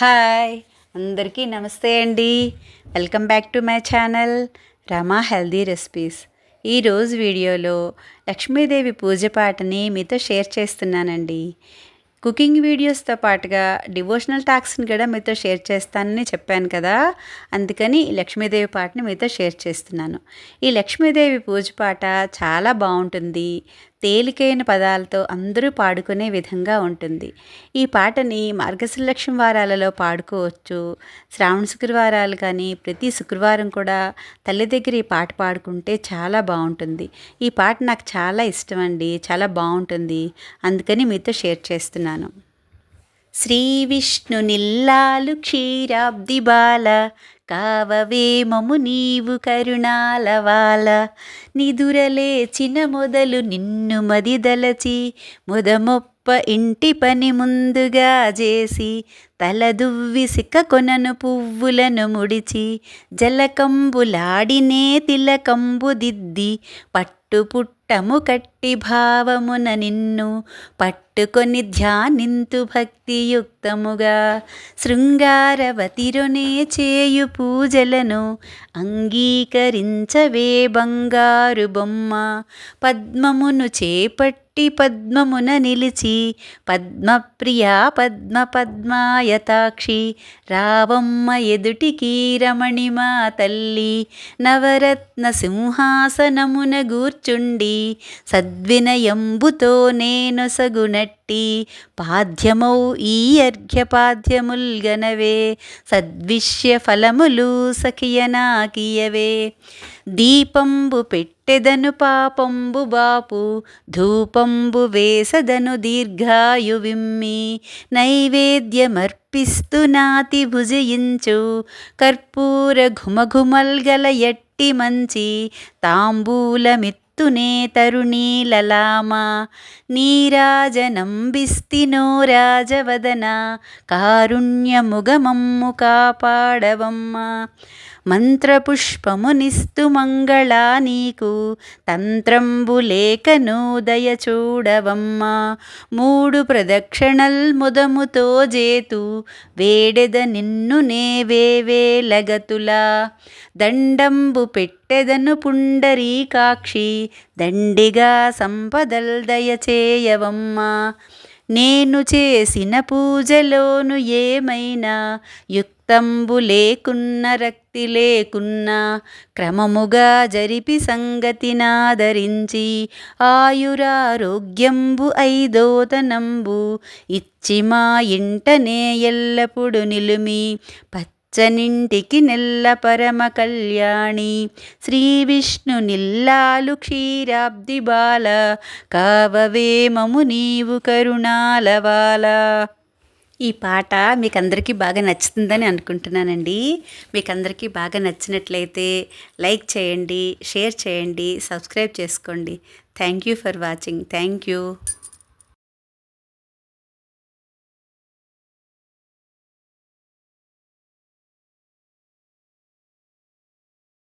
Hi అందరికీ నమస్తే అండి. Welcome back to my channel Rama healthy recipes. ఈరోజు వీడియోలో లక్ష్మీదేవి పూజ పాటని మీతో షేర్ చేస్తున్నానండి. కుకింగ్ వీడియోస్తో పాటుగా డివోషనల్ టాక్స్ని కూడా మీతో షేర్ చేస్తానని చెప్పాను కదా అందుకని ఈ లక్ష్మీదేవి పాటని మీతో షేర్ చేస్తున్నాను. ఈ లక్ష్మీదేవి పూజ పాట చాలా బాగుంటుంది. తేలికైన పదాలతో అందరూ పాడుకునే విధంగా ఉంటుంది. ఈ పాటని మార్గశిరలక్ష్మి వారాలలో పాడుకోవచ్చు. శ్రావణ శుక్రవారాలు కానీ ప్రతి శుక్రవారం కూడా తల్లి దగ్గర ఈ పాట పాడుకుంటే చాలా బాగుంటుంది. ఈ పాట నాకు చాలా ఇష్టం అండి చాలా బాగుంటుంది. అందుకని మీతో షేర్ చేస్తున్నాను. శ్రీ విష్ణు నిల్లాలు క్షీరాబ్ది బాల కావవే మము నీవు కరుణాలవాల. నిదురలేచిన మొదలు నిన్ను మదిదలచి మొదమొప్ప ఇంటి పని ముందుగా చేసి తలదువ్వి సిక్క కొనను పువ్వులను ముడిచి జలకంబులాడినే తిలకంబు దిద్ది పట్టు పుట్టము కట్టి భావమున నిన్ను పట్టుకొని ధ్యానింతు భక్తియుక్తముగా. శృంగారవతిరునే చేయు పూజలను అంగీకరించవే బంగారు బొమ్మ. పద్మమును చేపట్టి పద్మమున నిలిచి పద్మప్రియా పద్మ పద్మాయతాక్షి రావమ్మ ఎదుటికి రమణిమా తల్లి నవరత్న సింహాసనమున గూర్చుండి సద్వినయంబుతో నేను సగునట్టి పాద్యమౌ ఈ అర్ఘ్యపాద్యముల్గనవే సద్విష్య ఫలములు సఖియనాకియవే దీపంబు పెట్టెదను పాపంబు బాపు ధూపంబు వేసదను దీర్ఘాయు విమ్మి. నైవేద్యమర్పిస్తు నాతి భుజయించు కర్పూర ఘుమఘుమల్గల ఎట్టి మంచి తాంబూలమిత్ తునే తరుణీలలామా నీరాజనంబిస్తినో రాజవదన కారుణ్యముగమమ్ము కాపాడవమ్మ. మంత్రపుష్పమునిస్తు మంగళా నీకు. తంత్రంబు లేఖను దయ మూడు ప్రదక్షిణల్ ముదముతో జేతు వేడెద నిన్ను నే వేవేలగతులా దండంబు పెట్టెదను పుండరీకాక్షి దండిగా సంపదల్ దయచేయవమ్మా నేను చేసిన పూజలోను ఏమైనా. రక్తంబు లేకున్న రక్తి లేకున్నా క్రమముగా జరిపి సంగతినాదరించి ఆయురారోగ్యంబు ఐదోతనంబు ఇచ్చి మా ఇంటనే ఎల్లప్పుడు నిలుమి పచ్చనింటికి నెల్ల పరమ కళ్యాణి. శ్రీ విష్ణు నిల్లాలు క్షీరాబ్ది బాల కావవేమము నీవు కరుణాలవాల ఈ పాట మీకు అందరికీ బాగా నచ్చుతుందని అనుకుంటున్నానండి. మీకు అందరికీ బాగా నచ్చినట్లయితే లైక్ చేయండి షేర్ చేయండి సబ్స్క్రైబ్ చేసుకోండి. Thank you for watching. Thank you.